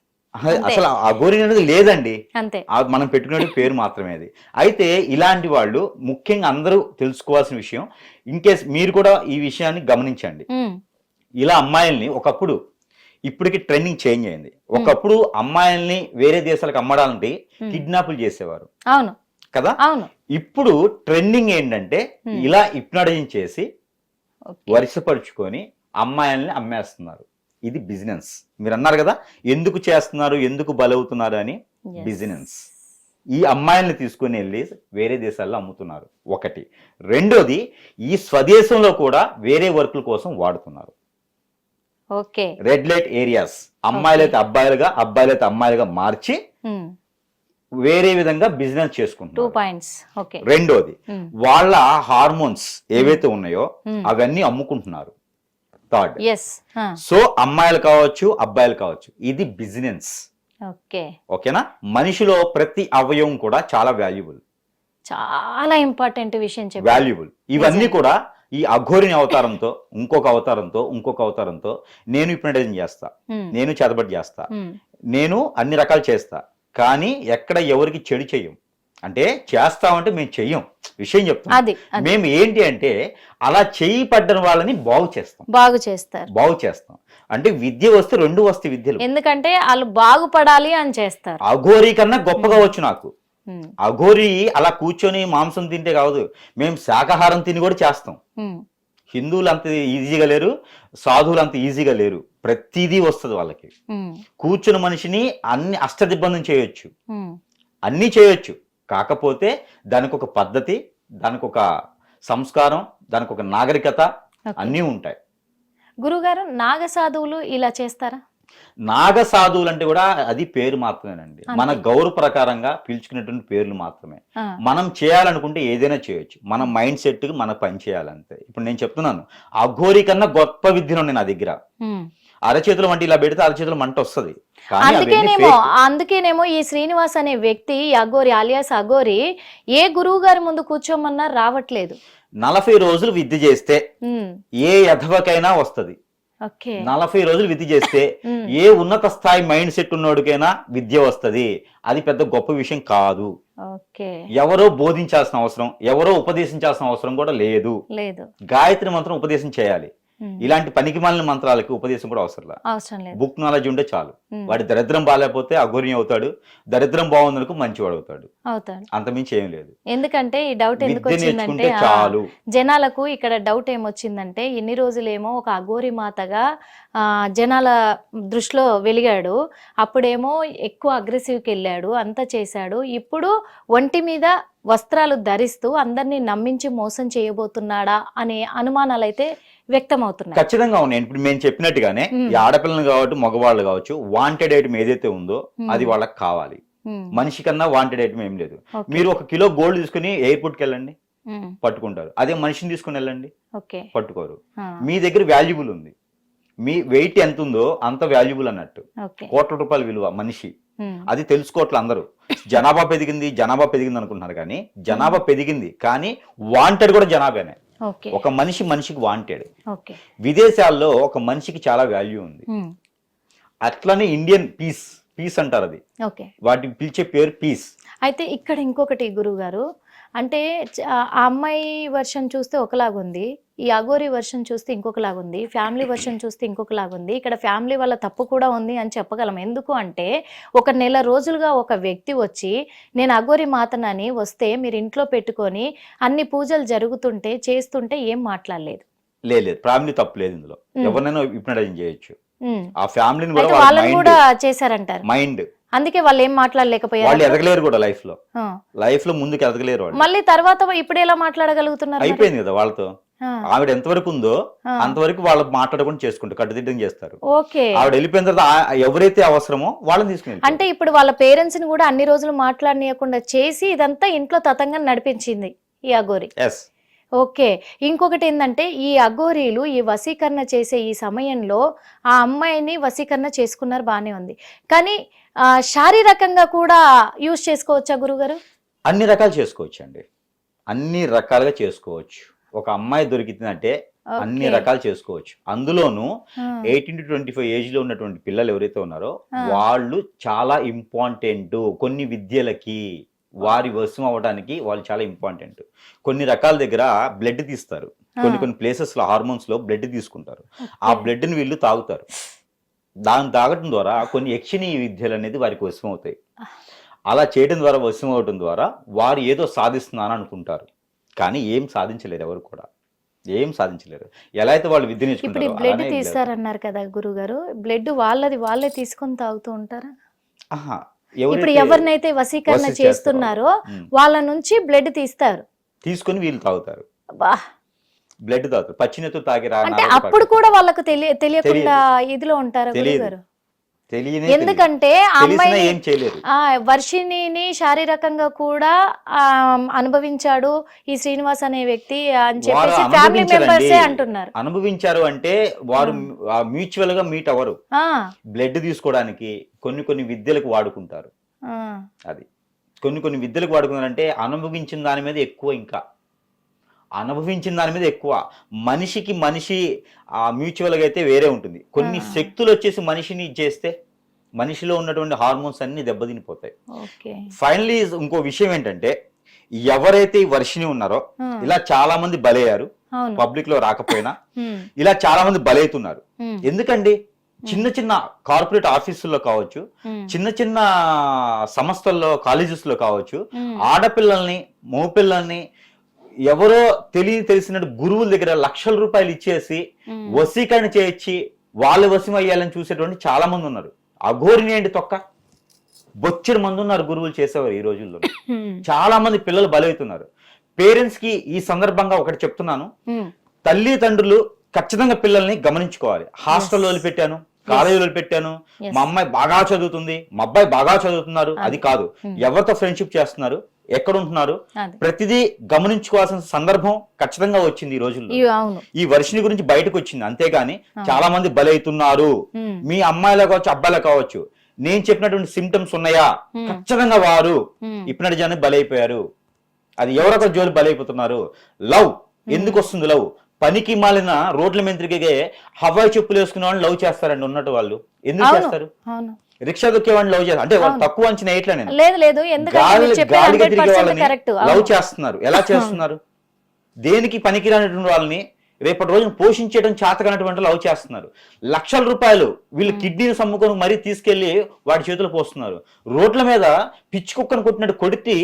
అసలు- అఘోరి అనేది లేదండి. అంతే. మనం పెట్టుకునే పేరు మాత్రమే అది. అయితే ఇలాంటి వాళ్ళు ముఖ్యంగా అందరూ తెలుసుకోవాల్సిన విషయం ఇన్ కేస్ మీరు కూడా ఈ విషయాన్ని గమనించండి. ఇలా అమ్మాయిల్ని ఒకప్పుడు ఇప్పటికి ట్రెండింగ్ చేంజ్ అయింది. ఒకప్పుడు అమ్మాయిల్ని వేరే దేశాలకు అమ్మడాలంటే. కిడ్నాపులు చేసేవారు. అవును. కదా? అవును. ఇప్పుడు ట్రెండింగ్ ఏంటంటే. ఇలా ఇప్నడైన్ చేసి. వరుసపరుచుకొని అమ్మాయిల్ని అమ్మేస్తున్నారు. ఇది బిజినెస్ మీరు అన్నారు కదా ఎందుకు చేస్తున్నారు ఎందుకు బలవుతున్నారు అని. బిజినెస్ ఈ అమ్మాయిల్ని తీసుకుని వెళ్ళి వేరే దేశాల్లో అమ్ముతున్నారు. ఒకటి. రెండోది ఈ స్వదేశంలో కూడా వేరే వర్కుల కోసం వాడుతున్నారు. ఓకే. రెడ్ లైట్ ఏరియాస్ అమ్మాయిలైతే అబ్బాయిలుగా అబ్బాయిలైతే అమ్మాయిలుగా మార్చి ఉమ్, వేరే విధంగా బిజినెస్ చేసుకుంటున్నారు. రెండోది ఉమ్, వాళ్ళ హార్మోన్స్ ఏవైతే ఉన్నాయో ఉమ్. అవన్నీ అమ్ముకుంటున్నారు. ఆ, సో అమ్మాయిలు కావచ్చు అబ్బాయిలు కావచ్చు ఇది బిజినెస్ ఓకే. ఓకేనా? మనిషిలో ప్రతి అవయవం కూడా చాలా వాల్యుబుల్ చాలా ఇంపార్టెంట్ విషయం వాల్యుబుల్ ఇవన్నీ కూడా ఈ అఘోరిని అవతారంతో ఇంకొక అవతారంతో ఇంకొక అవతారంతో నేను హిప్నటైజింగ్ చేస్తా. ఉమ్, నేను చేతబడి చేస్తా. ఉమ్, నేను అన్ని రకాలు చేస్తా. కానీ ఎక్కడ ఎవరికి చెడు చెయ్యం. అంటే చేస్తామంటే మేము చెయ్యం. విషయం చెప్తాం మేము ఏంటి అంటే అలా చేయి పడ్డని వాళ్ళని బాగు చేస్తాం. బాగు చేస్తారు. బాగు చేస్తాం. అంటే విద్య వస్తే రెండు వస్తాయి విద్యలు. ఎందుకంటే వాళ్ళు బాగుపడాలి అని చేస్తారు. అఘోరి కన్నా గొప్పగా వచ్చు నాకు. అఘోరి అలా కూర్చొని మాంసం తింటే కాదు. మేము శాకాహారం తిని కూడా చేస్తాం. హిందువులు అంత ఈజీగా లేరు సాధువులు అంత ఈజీగా లేరు. ప్రతిదీ వస్తుంది వాళ్ళకి. కూర్చున్న మనిషిని అన్ని అష్టదిబ్బందం చేయొచ్చు. అన్నీ చేయొచ్చు. కాకపోతే దానికి ఒక పద్ధతి దానికి ఒక సంస్కారం దానికి ఒక నాగరికత. అన్నీ ఉంటాయి. గురుగారు నాగ సాధువులు ఇలా చేస్తారా? నాగ సాధువులు అంటే కూడా అది పేరు మాత్రమేనండి. మన గౌరవ ప్రకారంగా పిలుచుకునేటువంటి పేర్లు మాత్రమే. మనం చేయాలనుకుంటే ఏదైనా చేయొచ్చు. మన మైండ్ సెట్ మన పని చేయాలంతే. ఇప్పుడు నేను చెప్తున్నాను. అఘోరి కన్నా గొప్ప విద్యను నా దగ్గర. అరచేతులు మంట ఇలా పెడితే అరచేతులు మంట వస్తుంది. అందుకేనేమో. అందుకేనేమో ఈ శ్రీనివాస్ అనే వ్యక్తి ఈ అఘోరి అలియాస్ అఘోరి ఏ గురువు గారి ముందు కూర్చోమన్నా రావట్లేదు. నలభై రోజులు విద్య చేస్తే ఏ యథవకైనా వస్తది. నలభై రోజులు విద్య చేస్తే <laughs> ఏ ఉన్నత స్థాయి మైండ్ సెట్ ఉన్నోడికైనా విద్య వస్తది. అది పెద్ద గొప్ప విషయం కాదు. ఎవరో బోధించాల్సిన అవసరం ఎవరో ఉపదేశించాల్సిన అవసరం కూడా లేదు. లేదు. గాయత్రి మంత్రం ఉపదేశం చేయాలి. ఇలాంటి పనికి మాలిన మంత్రాలకి ఉపదేశం కూడా అవసరం లేదు. అవసరం లేదు. బుక్ నాలెడ్జ్ ఉంటే చాలు. వాడి దరిద్రం బాగాలేకపోతే అఘోర్యం అవుతాడు దరిద్రం బాగుందనుకో మంచివాడు అవుతాడు. అంతమించి ఏం లేదు. ఎందుకంటే ఈ డౌట్ ఎందుకు వచ్చిందంటే చాలు. జనాలకు ఇక్కడ డౌట్ ఏమొచ్చిందంటే ఇన్ని రోజులేమో ఒక అఘోరి మాతగా ఆ, జనాల దృష్టిలో వెలిగాడు. అప్పుడేమో ఎక్కువ అగ్రెసివ్కి వెళ్ళాడు అంతా చేశాడు. ఇప్పుడు ఒంటి మీద వస్త్రాలు ధరిస్తూ అందరినీ నమ్మించి మోసం చేయబోతున్నాడా అనే అనుమానాలు అయితే వ్యక్తమవుతున్నాయి. ఖచ్చితంగా ఉన్నాయి. ఇప్పుడు మేము చెప్పినట్టుగానే. ఈ ఆడపిల్లలు కావచ్చు మగవాళ్ళు కావచ్చు వాంటెడ్ ఐటమ్ ఏదైతే ఉందో. అది వాళ్ళకి కావాలి. మనిషి కన్నా వాంటెడ్ ఐటమ్ ఏం లేదు. మీరు ఒక కిలో గోల్డ్ తీసుకుని ఎయిర్పోర్ట్కి వెళ్ళండి. పట్టుకుంటారు. అదే మనిషిని తీసుకుని వెళ్ళండి. పట్టుకోరు. మీ దగ్గర వాల్యుబుల్ ఉంది. మీ వెయిట్ ఎంత ఉందో అంత వాల్యుబుల్ అన్నట్టు. కోట్ల రూపాయల విలువ మనిషి. అది తెలుసుకోవట్లే అందరూ. జనాభా పెరిగింది జనాభా పెరిగింది అనుకుంటున్నారు కానీ జనాభా పెరిగింది కానీ వాంటెడ్ కూడా జనాభానే. ఒక మనిషి మనిషికి వాంటెడ్ విదేశాల్లో ఒక మనిషికి చాలా వాల్యూ ఉంది. అట్లనే ఇండియన్ పీస్ పీస్ అంటారు అది. వాటికి పిలిచే పేరు పీస్ అయితే ఇక్కడ ఇంకొకటి గురువు గారు అంటే ఆ అమ్మాయి వర్షన్ చూస్తే ఒకలాగుంది ఈ అగోరి వర్షన్ చూస్తే ఇంకొకలాగుంది ఫ్యామిలీ వర్షన్ చూస్తే ఇంకొకలాగుంది ఇక్కడ ఫ్యామిలీ వాళ్ళ తప్పు కూడా ఉంది అని చెప్పగలం. ఎందుకు అంటే ఒక నెల రోజులుగా ఒక వ్యక్తి వచ్చి నేను అగోరి మాతనని వస్తే మీరు ఇంట్లో పెట్టుకొని అన్ని పూజలు జరుగుతుంటే చేస్తుంటే ఏం మాట్లాడలేదు? లేదు ఫ్యామిలీ తప్పు లేదు ఇందులో. ఎవరినైనా చేయొచ్చు. ఆ ఫ్యామిలీని కూడా చేశారంటారు. మైండ్ అందుకే వాళ్ళు ఏం వాళ్ళు మాట్లాడలేకపోయారు ఎదగలేరు కూడా లైఫ్లో. లైఫ్లో ముందుకు ఎదగలేరు వాళ్ళు. మళ్ళీ తర్వాత ఇప్పుడు ఎలా మాట్లాడగలుగుతున్నారు? అయిపోయింది కదా వాళ్ళతో. ఆవిడ ఎంతవరకు ఉందో. అంతవరకు వాళ్ళు మాట్లాడకుండా చేసుకుంటారు కట్టుదిట్టం చేస్తారు. ఓకే. ఆవిడ వెళ్ళిపోయిన తర్వాత ఎవరైతే అవసరమో వాళ్ళని తీసుకుని అంటే ఇప్పుడు వాళ్ళ పేరెంట్స్ని కూడా అన్ని రోజులు మాట్లాడనీయకుండా చేసి ఇదంతా ఇంట్లో తతంగా నడిపించింది ఈ అఘోరి. Yes okay. ఇంకొకటి ఏంటంటే ఈ అఘోరీలు ఈ వశీకరణ చేసే ఈ సమయంలో ఆ అమ్మాయిని వశీకరణ చేసుకున్నారు బానే ఉంది. కానీ శారీరకంగా కూడా యూజ్ చేసుకోవచ్చా గురుగారు? అన్ని రకాలు చేసుకోవచ్చు అండి అన్ని రకాలుగా చేసుకోవచ్చు. ఒక అమ్మాయి దొరికిందంటే అన్ని. రకాలు చేసుకోవచ్చు. అందులోనూ ఎయిటీన్ టు ట్వంటీ ఫైవ్ ఏజ్లో ఉన్నటువంటి పిల్లలు ఎవరైతే ఉన్నారో. వాళ్ళు చాలా ఇంపార్టెంట్. కొన్ని విద్యలకి వారి వశం అవ్వడానికి వాళ్ళు చాలా ఇంపార్టెంట్. కొన్ని రకాల దగ్గర బ్లడ్ తీస్తారు. కొన్ని. కొన్ని ప్లేసెస్లో హార్మోన్స్లో బ్లడ్ తీసుకుంటారు. ఆ. బ్లడ్ని వీళ్ళు తాగుతారు. దాన్ని తాగటం ద్వారా కొన్ని యక్షిణీయ విద్యలు అనేది వారికి వశం అవుతాయి అలా చేయడం ద్వారా వశం అవటం ద్వారా వారు ఏదో సాధిస్తున్నాను అనుకుంటారు. కానీ ఏం సాధించలేరు ఎవరు కూడా. ఏం సాధించలేరు. ఎలా అయితే వాళ్ళు విద్య ఇప్పుడు బ్లడ్ తీస్తారన్నారు కదా గురుగారు. బ్లడ్ వాళ్ళది వాళ్ళే తీసుకొని తాగుతూ ఉంటారా? ఆహా, ఇప్పుడు ఎవరినైతే చేస్తారో, చేస్తున్నారో వాళ్ళ నుంచి బ్లడ్ తీస్తారు. తీసుకొని వీళ్ళు తాగుతారు. బ్లడ్ తాగుతారు. పచ్చినెత్తు తాగి అంటే అప్పుడు. కూడా వాళ్ళకు తెలియ తెలియకుండా ఇదిలో ఉంటారా తెలియదు. ఎందుకంటే వర్షిణిని శారీరకంగా కూడా అనుభవించాడు ఈ శ్రీనివాస్ అనే వ్యక్తి అని చెప్పేసి ఫ్యామిలీ. మెంబర్సే అంటున్నారు. అనుభవించారు అంటే వారు మ్యూచువల్గా మీట్ అవ్వరు. బ్లడ్ తీసుకోవడానికి కొన్ని కొన్ని విద్యలకు వాడుకుంటారు. అది. కొన్ని కొన్ని విద్యలకు వాడుకున్నారంటే అనుభవించిన దాని మీద ఎక్కువ ఇంకా. అనుభవించిన దాని మీద ఎక్కువ. మనిషికి మనిషి ఆ మ్యూచువల్గా అయితే వేరే ఉంటుంది. కొన్ని. శక్తులు వచ్చేసి మనిషిని ఇచ్చేస్తే మనిషిలో ఉన్నటువంటి హార్మోన్స్ అన్ని దెబ్బతినిపోతాయి. ఫైనలీ ఇంకో విషయం ఏంటంటే ఎవరైతే ఈ వర్షిని ఉన్నారో ఇలా చాలా మంది బలయ్యారు పబ్లిక్లో రాకపోయినా <laughs> ఇలా చాలా మంది బలవుతున్నారు ఉమ్, ఎందుకండి చిన్న చిన్న కార్పొరేట్ ఆఫీసుల్లో కావచ్చు చిన్న చిన్న సంస్థల్లో కాలేజెస్లో కావచ్చు ఆడపిల్లల్ని మగపిల్లల్ని ఎవరో తెలియ తెలిసిన గురువుల దగ్గర లక్షల రూపాయలు ఇచ్చేసి వశీకరణ చేయించి వాళ్ళు వశం అయ్యాలని చూసేటువంటి చాలా మంది ఉన్నారు. అఘోరిని ఏంటి తొక్క? బొచ్చెడు మంది ఉన్నారు గురువులు చేసేవారు ఈ రోజుల్లో. చాలా మంది పిల్లలు బలవుతున్నారు పేరెంట్స్కి ఈ సందర్భంగా ఒకటి చెప్తున్నాను. ఉమ్, తల్లిదండ్రులు ఖచ్చితంగా పిల్లల్ని గమనించుకోవాలి. హాస్టల్లో వదిలిపెట్టాను కాలేజీలో Yes. మా అమ్మాయి బాగా చదువుతుంది మా అబ్బాయి బాగా చదువుతున్నారు. అది కాదు. ఎవరితో ఫ్రెండ్షిప్ చేస్తున్నారు? ఎక్కడ ఉంటున్నారు అదే. ప్రతిదీ గమనించుకోవాల్సిన సందర్భం ఖచ్చితంగా వచ్చింది ఈ రోజుల్లో. ఈ వర్షిని గురించి బయటకు వచ్చింది అంతేగాని. చాలా మంది బలవుతున్నారు ఉమ్, మీ అమ్మాయిలో కావచ్చు అబ్బాయిలో కావచ్చు నేను చెప్పినటువంటి సిమ్టమ్స్ ఉన్నాయా. ఖచ్చితంగా వారు ఇప్పుడు జనం బలైపోయారు. అది ఎవరొక జోలి బలైపోతున్నారు. లవ్. ఎందుకు వస్తుంది లవ్? పనికి మాలిన రోడ్ల మీద తిరిగే హవాయి చెప్పులు వేసుకునే వాళ్ళని లవ్ చేస్తారండి ఉన్నట్టు వాళ్ళు. ఎందుకు. చేస్తారు? రిక్షా దొక్కే వాళ్ళని లవ్ చేస్తారు అంటే వాళ్ళు. తక్కువ అంచనా వేయట్లే నేను. లేదు లేదు. ఎందుకంటే కరెక్ట్. లవ్ చేస్తున్నారు. ఎలా చేస్తున్నారు? దేనికి పనికిరానటువంటి వాళ్ళని రేపటి రోజున పోషించడం చేతకనటువంటి లవ్ చేస్తున్నారు. లక్షల రూపాయలు వీళ్ళు కిడ్నీని సమ్ముకొని మరీ తీసుకెళ్ళి వాడి చేతులు పోస్తున్నారు. రోడ్ల మీద పిచ్చి కుక్కను కొట్టినట్టు కొడితే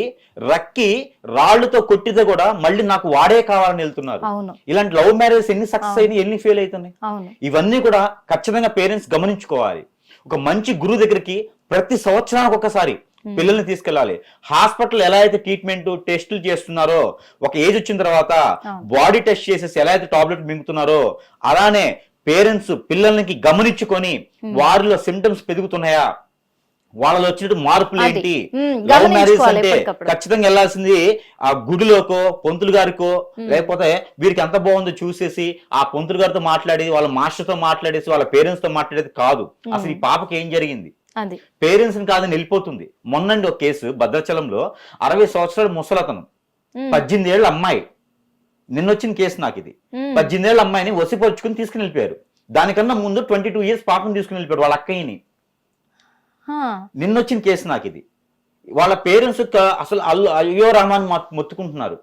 రక్కి రాళ్ళతో కొట్టితే కూడా మళ్ళీ నాకు వాడే కావాలని వెళ్తున్నారు. ఇలాంటి లవ్ మ్యారేజ్ ఎన్ని సక్సెస్. అయినాయి ఎన్ని ఫెయిల్ అవుతున్నాయి? ఇవన్నీ కూడా ఖచ్చితంగా పేరెంట్స్ గమనించుకోవాలి. ఒక మంచి గురువు దగ్గరికి ప్రతి సంవత్సరానికి ఒకసారి. పిల్లల్ని తీసుకెళ్ళాలి హాస్పిటల్ ఎలా అయితే ట్రీట్మెంట్ టెస్టులు చేస్తున్నారో ఒక ఏజ్ వచ్చిన తర్వాత. బాడీ టెస్ట్ చేసేసి ఎలా అయితే టాబ్లెట్ మింగుతున్నారో అలానే పేరెంట్స్ పిల్లలకి గమనించుకొని. వారిలో సిమ్టమ్స్ పెరుగుతున్నాయా వాళ్ళలో వచ్చినట్టు మార్పులు. ఏంటి? లవ్ మ్యారేజ్ అంటే. ఖచ్చితంగా వెళ్ళాల్సింది ఆ గుడిలోకో పొంతులు గారికో. లేకపోతే వీరికి ఎంత బాగుందో చూసేసి ఆ పొంతులు గారితో మాట్లాడి వాళ్ళ మాస్టర్తో మాట్లాడేసి వాళ్ళ పేరెంట్స్తో మాట్లాడేది కాదు. అసలు ఈ పాపకి ఏం జరిగింది? పేరెంట్స్ని కాదని వెళ్ళిపోతుంది. మొన్నండి ఒక కేసు భద్రాచలంలో అరవై సంవత్సరాల ముసలతను. పద్దెనిమిది ఏళ్ళ అమ్మాయి. నిన్నొచ్చిన కేసు నాకు ఇది. పద్దెనిమిది ఏళ్ళ అమ్మాయిని వసిపరుచుకుని తీసుకుని వెళ్ళిపోయారు. దానికన్నా ముందు ట్వంటీ టూ ఇయర్స్ పాపను తీసుకుని వెళ్ళిపోయారు వాళ్ళ అక్కయ్యని. నిన్నొచ్చిన కేసు నాకు ఇది వాళ్ళ పేరెంట్స్ అసలు అల్లు అయ్యో రహమాన్ మొత్తుకుంటున్నారు.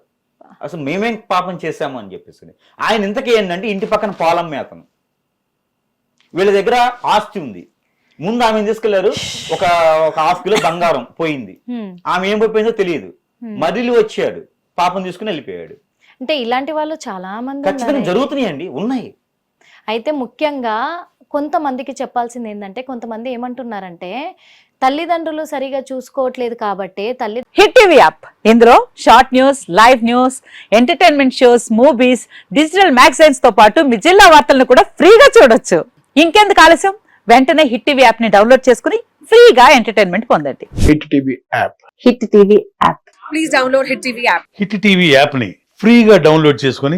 అసలు మేమేం పాపం చేశాము అని చెప్పేసి ఆయన ఇంతకీ ఏంటంటే ఇంటి పక్కన పొలం మేతను వీళ్ళ దగ్గర ఆస్తి ఉంది. ముందు ఆమెను తీసుకెళ్ళారు. ఒక ఒక హాఫ్ కిలో బంగారం పోయింది. ఆమె ఏం పోయిందో తెలియదు. మరిలు వచ్చాడు. పాపం తీసుకుని వెళ్ళిపోయాడు. అంటే ఇలాంటి వాళ్ళు చాలా మంది ఖచ్చితంగా. జరుగుతున్నాయండి. ఉన్నాయి. అయితే ముఖ్యంగా కొంతమందికి చెప్పాల్సింది ఏంటంటే కొంతమంది ఏమంటున్నారంటే తల్లిదండ్రులు సరిగా చూసుకోవట్లేదు కాబట్టి తల్లి హిట్ టీవీ యాప్. ఇందులో short news live news entertainment shows movies digital మ్యాగజైన్స్తో పాటు మీ జిల్లా వార్తలను కూడా ఫ్రీగా చూడొచ్చు. ఇంకెందుకు ఆలస్యం? వెంటనే హిట్ టీవీ యాప్ని డౌన్లోడ్ చేసుకుని ఫ్రీగా ఎంటర్టైన్మెంట్ పొందండి. Hit TV app. Hit TV app. Please download Hit TV app. Hit TV యాప్ని ఫ్రీగా డౌన్లోడ్ చేసుకొని